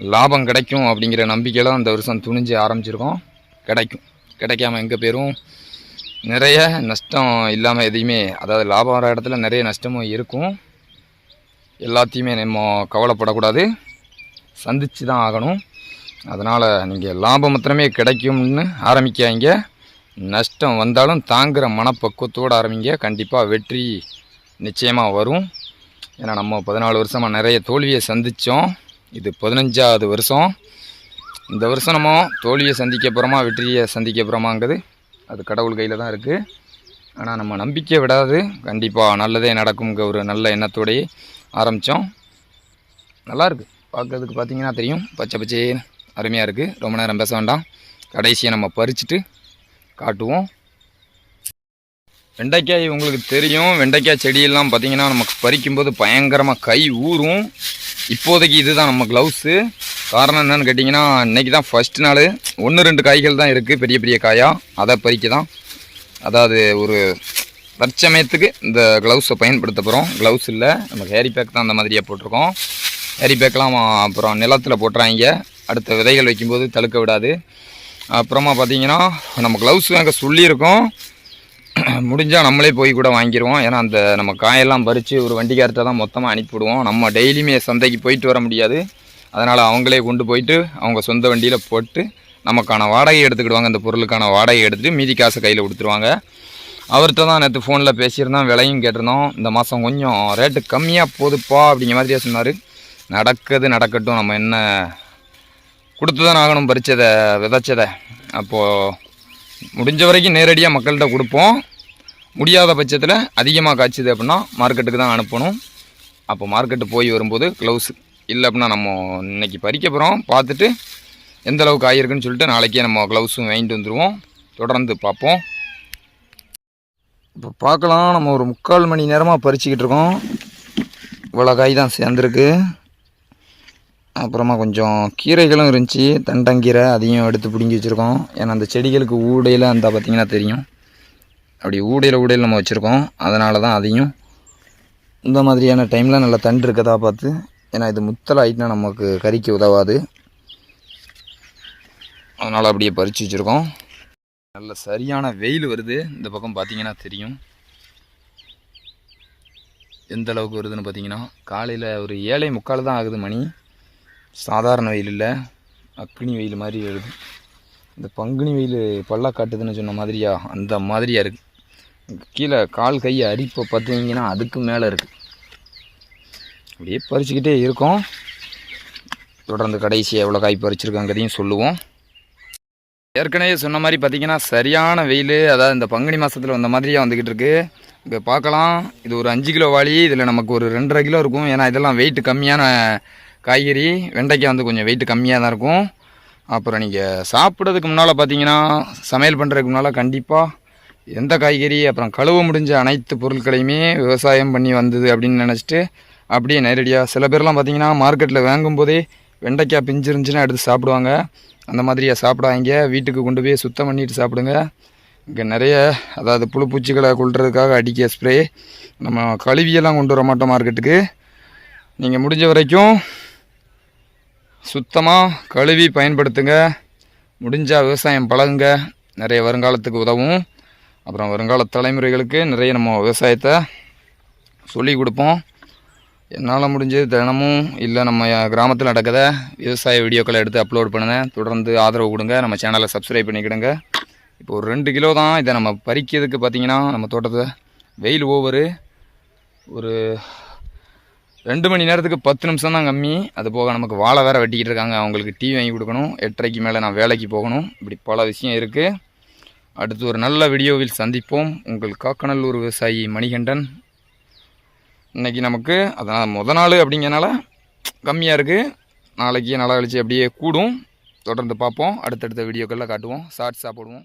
லாபம் கிடைக்கும் அப்படிங்கிற நம்பிக்கையில் அந்த வருஷம் துணிஞ்சு ஆரம்பிச்சிருக்கோம். கிடைக்கும். கிடைக்காம எங்கே பேரும் நிறைய நஷ்டம் இல்லாமல் எதையுமே அதாவது லாபம் வர இடத்துல நிறைய நஷ்டமும் இருக்கும். எல்லாத்தையுமே நம்ம கவலைப்படக்கூடாது. சந்தித்து தான் ஆகணும். அதனால் நீங்கள் லாபம் மாத்திரமே கிடைக்கும்னு ஆரம்பிக்காங்க நஷ்டம் வந்தாலும் தாங்குகிற மனப்பக்குவத்தோடு ஆரம்பிங்க. கண்டிப்பாக வெற்றி நிச்சயமாக வரும். ஏன்னா நம்ம பதினாலு வருஷமாக நிறைய தோல்வியை சந்தித்தோம் இது பதினஞ்சாவது வருஷம். இந்த வருஷம் நம்ம தோல்வியை சந்திக்க போகிறோமா வெற்றியை சந்திக்க போகிறோமாங்கிறது அது கடவுள் கையில் தான் இருக்குது ஆனால் நம்ம நம்பிக்கை விடாது. கண்டிப்பாக நல்லதே நடக்குங்கிற ஒரு நல்ல எண்ணத்தோடையே ஆரம்பித்தோம் நல்லாயிருக்கு பார்க்குறதுக்கு பார்த்தீங்கன்னா தெரியும். பச்சை பச்சை அருமையாக இருக்குது ரொம்ப நேரம் பேச வேண்டாம். கடைசியை நம்ம பறிச்சுட்டு காட்டுவோம். வெண்டைக்காய் உங்களுக்கு தெரியும். வெண்டைக்காய் செடியெல்லாம் பார்த்தீங்கன்னா நமக்கு பறிக்கும்போது பயங்கரமாக கை ஊறும். இப்போதைக்கு இதுதான் நம்ம க்ளவுஸு காரணம் என்னென்னு கேட்டிங்கன்னா இன்றைக்கி தான் ஃபஸ்ட் நாள். ஒன்று ரெண்டு காய்கள் தான் இருக்குது பெரிய பெரிய காயாக அதை பறிக்க தான் அதாவது ஒரு தற்சமயத்துக்கு இந்த க்ளவுஸை பயன்படுத்த போகிறோம் க்ளவுஸ் இல்லை. நம்ம ஹேரி பேக் தான் அந்த மாதிரியாக போட்டிருக்கோம். ஹேரி பேக்லாம் அப்புறம் நிலத்தில் போட்டுறாங்க. அடுத்த விதைகள் வைக்கும்போது தழுக்க விடாது. அப்புறமா பார்த்தீங்கன்னா நம்ம க்ளவுஸ் வாங்க சொல்லியிருக்கோம். முடிஞ்சால் நம்மளே போய் கூட வாங்கிடுவோம் ஏன்னா அந்த நம்ம காயெல்லாம் பறித்து ஒரு வண்டிக்கார்ட்ட தான் மொத்தமாக அனுப்பிவிடுவோம். நம்ம டெய்லியுமே சந்தைக்கு போயிட்டு வர முடியாது. அதனால் அவங்களே கொண்டு போயிட்டு அவங்க சொந்த வண்டியில் போட்டு நமக்கான வாடகை எடுத்துக்கிடுவாங்க. அந்த பொருளுக்கான வாடகை எடுத்துகிட்டு மீதி காசை கையில் கொடுத்துருவாங்க. அவர்கிட்ட தான் நேற்று ஃபோனில் பேசியிருந்தோம் விலையும் கேட்டிருந்தோம். இந்த மாதம் கொஞ்சம் ரேட்டு கம்மியாக போதுப்பா அப்படிங்கிற மாதிரியே சொன்னார். நடக்குது நடக்கட்டும். நம்ம என்ன கொடுத்து தான் ஆகணும் பறித்ததை விதைச்சதை. அப்போது முடிஞ்ச வரைக்கும் நேரடியாக மக்கள்கிட்ட கொடுப்போம். முடியாத பட்சத்தில் அதிகமாக காய்ச்சிது அப்படின்னா மார்க்கெட்டுக்கு தான் அனுப்பணும். அப்போ மார்க்கெட்டு போய் வரும்போது க்ளவுஸ் இல்லை அப்படின்னா நம்ம இன்றைக்கி பறிக்க போகிறோம் பார்த்துட்டு எந்த அளவுக்கு ஆகிருக்குன்னு சொல்லிட்டு நாளைக்கே நம்ம க்ளவுஸும் வாங்கிட்டு வந்துடுவோம் தொடர்ந்து பார்ப்போம். இப்போ பார்க்கலாம். நம்ம ஒரு முக்கால் மணி நேரமாக பறிச்சுக்கிட்டு இருக்கோம். இவ்வளோ காய் தான் சேர்ந்துருக்கு. அப்புறமா கொஞ்சம் கீரைகளும் இருந்துச்சு. தண்டங்கீரை அதையும் எடுத்து பிடுங்கி வச்சுருக்கோம். ஏன்னா அந்த செடிகளுக்கு ஊடையில் அந்த பார்த்திங்கன்னா தெரியும். அப்படி ஊடையில் ஊடையில் நம்ம வச்சுருக்கோம். அதனால தான் அதையும் இந்த மாதிரியான டைமில் நல்ல தண்டு இருக்கதா பார்த்து ஏன்னா இது முத்தல் ஆகிட்டுனா நமக்கு கறிக்கு உதவாது. அதனால் அப்படியே பறித்து வச்சுருக்கோம். நல்ல சரியான வெயில் வருது. இந்த பக்கம் பார்த்தீங்கன்னா தெரியும். எந்த அளவுக்கு வருதுன்னு பார்த்தீங்கன்னா காலையில் ஒரு ஏழை முக்கால் தான் ஆகுது மணி. சாதாரண வெயில் இல்லை. அக்னி வெயில் மாதிரி எழுது இந்த பங்குனி வெயில் பல்லா காட்டுதுன்னு சொன்ன மாதிரியா? அந்த மாதிரியா இருக்குது கீழே கால் கையை அரிப்பை பார்த்தீங்கன்னா அதுக்கு மேலே இருக்குது அப்படியே பறிச்சுக்கிட்டே இருக்கோம். தொடர்ந்து கடைசியாக எவ்வளோ காய் பறிச்சிருக்காங்கிறதையும் சொல்லுவோம். ஏற்கனவே சொன்ன மாதிரி பார்த்தீங்கன்னா சரியான வெயில் அதாவது இந்த பங்குனி மாதத்தில் வந்த மாதிரியாக வந்துக்கிட்டு இருக்கு. இப்போ பார்க்கலாம் இது ஒரு அஞ்சு கிலோ வாளி இதில் நமக்கு ஒரு ரெண்டரை கிலோ இருக்கும். ஏன்னா இதெல்லாம் வெயிட் கம்மியான காய்கறி வெண்டைக்காய் வந்து கொஞ்சம் வெயிட் கம்மியாக தான் இருக்கும். அப்புறம் நீங்கள் சாப்பிட்றதுக்கு முன்னால் பார்த்தீங்கன்னா சமையல் பண்ணுறதுக்கு முன்னால் கண்டிப்பாக எந்த காய்கறி அப்புறம் கழுவ முடிஞ்ச அனைத்து பொருட்களையுமே விவசாயம் பண்ணி வந்தது அப்படின்னு நினச்சிட்டு அப்படியே நேரடியாக சில பேர்லாம் பார்த்தீங்கன்னா மார்க்கெட்டில் வாங்கும்போதே வெண்டைக்காய் பிஞ்சு இருந்துச்சுன்னா எடுத்து சாப்பிடுவாங்க. அந்த மாதிரியாக சாப்பிடாங்க வீட்டுக்கு கொண்டு போய் சுத்தம் பண்ணிட்டு சாப்பிடுங்க. இங்கே நிறைய அதாவது புழு பூச்சிகளை கொள்றதுக்காக அடிக்க ஸ்ப்ரே நம்ம கழுவியெல்லாம் கொண்டு வர மாட்டோம் மார்க்கெட்டுக்கு நீங்கள் முடிஞ்ச வரைக்கும் சுத்தமாக கழுவி பயன்படுத்துங்க. முடிஞ்சால் விவசாயம் பழகுங்க. நிறைய வருங்காலத்துக்கு உதவும். அப்புறம் வருங்கால தலைமுறைகளுக்கு நிறைய நம்ம விவசாயத்தை சொல்லி கொடுப்போம். என்னால் முடிஞ்சது தினமும் இல்லை நம்ம கிராமத்தில் நடக்கிறத விவசாய வீடியோக்களை எடுத்து அப்லோட் பண்ணுங்கள் தொடர்ந்து ஆதரவு கொடுங்க. நம்ம சேனலை சப்ஸ்கிரைப் பண்ணிக்கிடுங்க. இப்போ ஒரு ரெண்டு கிலோ தான் இதை நம்ம பறிக்கிறதுக்கு பார்த்திங்கன்னா நம்ம தோட்டத்தை வெயில் ஓவரு ஒரு ரெண்டு மணி நேரத்துக்கு பத்து நிமிஷம் தான் கம்மி. அது போக நமக்கு வாழை வேற வெட்டிக்கிட்டு இருக்காங்க. அவங்களுக்கு டீ வாங்கி கொடுக்கணும். எட்டரைக்கு மேலே நான் வேலைக்கு போகணும். இப்படி பல விஷயம் இருக்குது அடுத்து ஒரு நல்ல வீடியோவில் சந்திப்போம். உங்கள் காக்கநல்லூர் விவசாயி மணிகண்டன். இன்னைக்கு நமக்கு அதனால் முத நாள் அப்படிங்கிறனால கம்மியாக இருக்குது நாளைக்கு நல்லா கழிச்சு அப்படியே கூடும். தொடர்ந்து பார்ப்போம். அடுத்தடுத்த வீடியோக்களில் காட்டுவோம். ஷார்ட்ஸாக போடுவோம்.